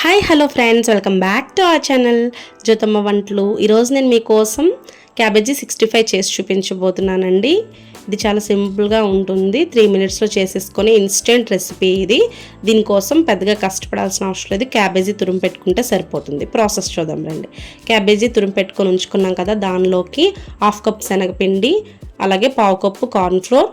Hi hello friends welcome back to our channel Jyothamma వంటలు ఈరోజు నేను మీకోసం క్యాబేజీ సిక్స్టీ ఫైవ్ చేసి చూపించబోతున్నానండి. ఇది చాలా సింపుల్గా ఉంటుంది. త్రీ మినిట్స్లో చేసేసుకొని ఇన్స్టెంట్ రెసిపీ ఇది. దీనికోసం పెద్దగా కష్టపడాల్సిన అవసరం లేదు. క్యాబేజీ తురుము పెట్టుకుంటే సరిపోతుంది. ప్రాసెస్ చూద్దాం రండి. క్యాబేజీ తురుము పెట్టుకొని ఉంచుకున్నాం కదా దానిలోకి హాఫ్ కప్ శనగపిండి అలాగే పావు కప్పు కార్న్ఫ్లోర్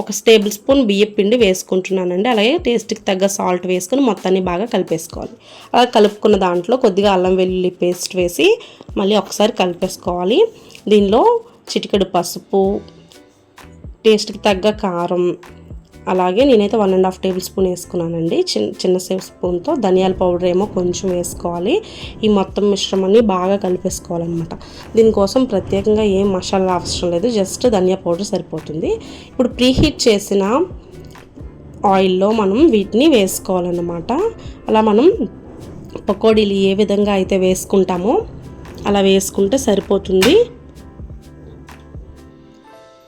ఒక టేబుల్ స్పూన్ బియ్యం పిండి వేసుకుంటున్నానండి. అలాగే టేస్ట్కి తగ్గ సాల్ట్ వేసుకుని మొత్తాన్ని బాగా కలిపేసుకోవాలి. అలా కలుపుకున్న దాంట్లో కొద్దిగా అల్లం వెల్లుల్లి పేస్ట్ వేసి మళ్ళీ ఒకసారి కలిపేసుకోవాలి. దీనిలో చిటికెడు పసుపు టేస్ట్కి తగ్గ కారం అలాగే నేనైతే one and half tablespoon వేసుకున్నానండి. చిన్న చిన్న సేపు స్పూన్తో ధనియాల పౌడర్ ఏమో కొంచెం వేసుకోవాలి. ఈ మొత్తం మిశ్రమాన్ని బాగా కలిపేసుకోవాలన్నమాట. దీనికోసం ప్రత్యేకంగా ఏం మసాలా అవసరం లేదు. జస్ట్ ధనియా పౌడర్ సరిపోతుంది. ఇప్పుడు ప్రీహీట్ చేసిన ఆయిల్లో మనం వీటిని వేసుకోవాలన్నమాట. అలా మనం పకోడీలు ఏ విధంగా అయితే వేసుకుంటామో అలా వేసుకుంటే సరిపోతుంది.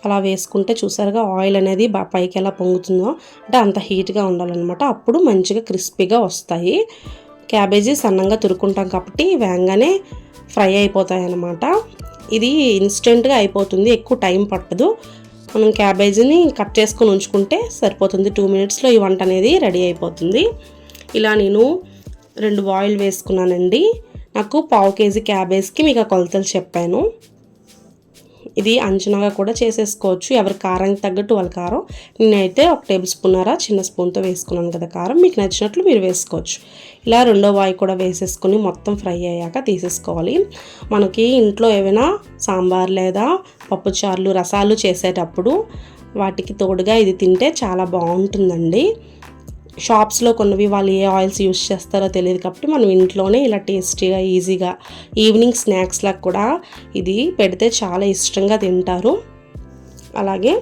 అలా వేసుకుంటే చూసారుగా ఆయిల్ అనేది బా పైకి ఎలా పొంగుతుందో? అంటే అంత హీట్గా ఉండాలన్నమాట. అప్పుడు మంచిగా క్రిస్పీగా వస్తాయి. క్యాబేజీ సన్నంగా తురుకుంటాం కాబట్టి వేగంగానే ఫ్రై అయిపోతాయి అన్నమాట ఇది ఇన్స్టెంట్గా అయిపోతుంది. ఎక్కువ టైం పట్టదు. మనం క్యాబేజీని కట్ చేసుకొని ఉంచుకుంటే సరిపోతుంది. టూ మినిట్స్లో ఈ వంట అనేది రెడీ అయిపోతుంది. ఇలా నేను రెండు బాయిల్ వేసుకున్నానండి. నాకు పావు కేజీ క్యాబేజ్కి మీకు ఆ కొలతలు చెప్పాను. ఇది అంచనాగా కూడా చేసేసుకోవచ్చు. ఎవరి కారానికి తగ్గట్టు వాళ్ళ కారం. నేనైతే ఒక టేబుల్ స్పూన్నర చిన్న స్పూన్తో వేసుకున్నాను కదా కారం. మీకు నచ్చినట్లు మీరు వేసుకోవచ్చు. ఇలా రెండో వాయి కూడా వేసేసుకొని మొత్తం ఫ్రై అయ్యాక తీసేసుకోవాలి. మనకి ఇంట్లో ఏమైనా సాంబార్ లేదా పప్పుచారులు రసాలు చేసేటప్పుడు వాటికి తోడుగా ఇది తింటే చాలా బాగుంటుందండి. షాప్స్లో కొన్నవి వాళ్ళు ఏ ఆయిల్స్ యూస్ చేస్తారో తెలియదు కాబట్టి మనం ఇంట్లోనే ఇలా టేస్టీగా ఈజీగా ఈవినింగ్ స్నాక్స్లకు కూడా ఇది పెడితే చాలా ఇష్టంగా తింటారు. అలాగే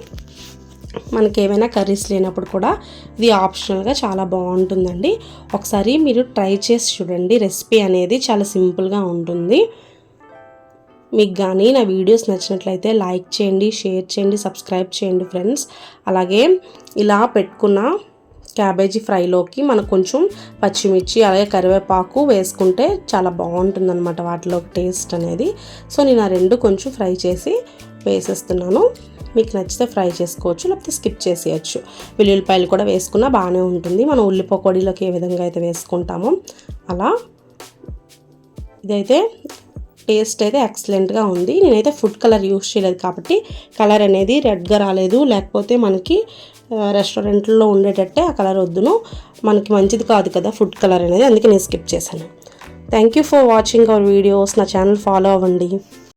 మనకి ఏమైనా కర్రీస్ లేనప్పుడు కూడా ఇది ఆప్షనల్గా చాలా బాగుంటుందండి. ఒకసారి మీరు ట్రై చేసి చూడండి రెసిపీ అనేది చాలా సింపుల్గా ఉంటుంది. మీకు కానీ నా వీడియోస్ నచ్చినట్లయితే లైక్ చేయండి షేర్ చేయండి సబ్స్క్రైబ్ చేయండి ఫ్రెండ్స్. అలాగే ఇలా పెట్టుకున్న క్యాబేజీ ఫ్రైలోకి మనకు కొంచెం పచ్చిమిర్చి అలాగే కరివేపాకు వేసుకుంటే చాలా బాగుంటుందన్నమాట వాటిలో టేస్ట్ అనేది. సో నేను ఆ రెండు కొంచెం ఫ్రై చేసి వేసేస్తున్నాను. మీకు నచ్చితే ఫ్రై చేసుకోవచ్చు లేకపోతే స్కిప్ చేసేయచ్చు. వెల్లుల్లిపాయలు కూడా వేసుకున్నా బాగానే ఉంటుంది. మనం ఉల్లి పకోడీలోకి ఏ విధంగా అయితే వేసుకుంటామో అలా. ఇదైతే టేస్ట్ అయితే ఎక్సలెంట్గా ఉంది. నేనైతే ఫుడ్ కలర్ యూస్ చేయలేదు కాబట్టి కలర్ అనేది రెడ్గా రాలేదు. లేకపోతే మనకి రెస్టారెంట్లో ఉండేటట్టే ఆ కలర్ వద్దును. మనకి మంచిది కాదు కదా ఫుడ్ కలర్ అనేది. అందుకే నేను స్కిప్ చేశాను. Thank you for watching our videos. నా ఛానల్ ఫాలో అవ్వండి.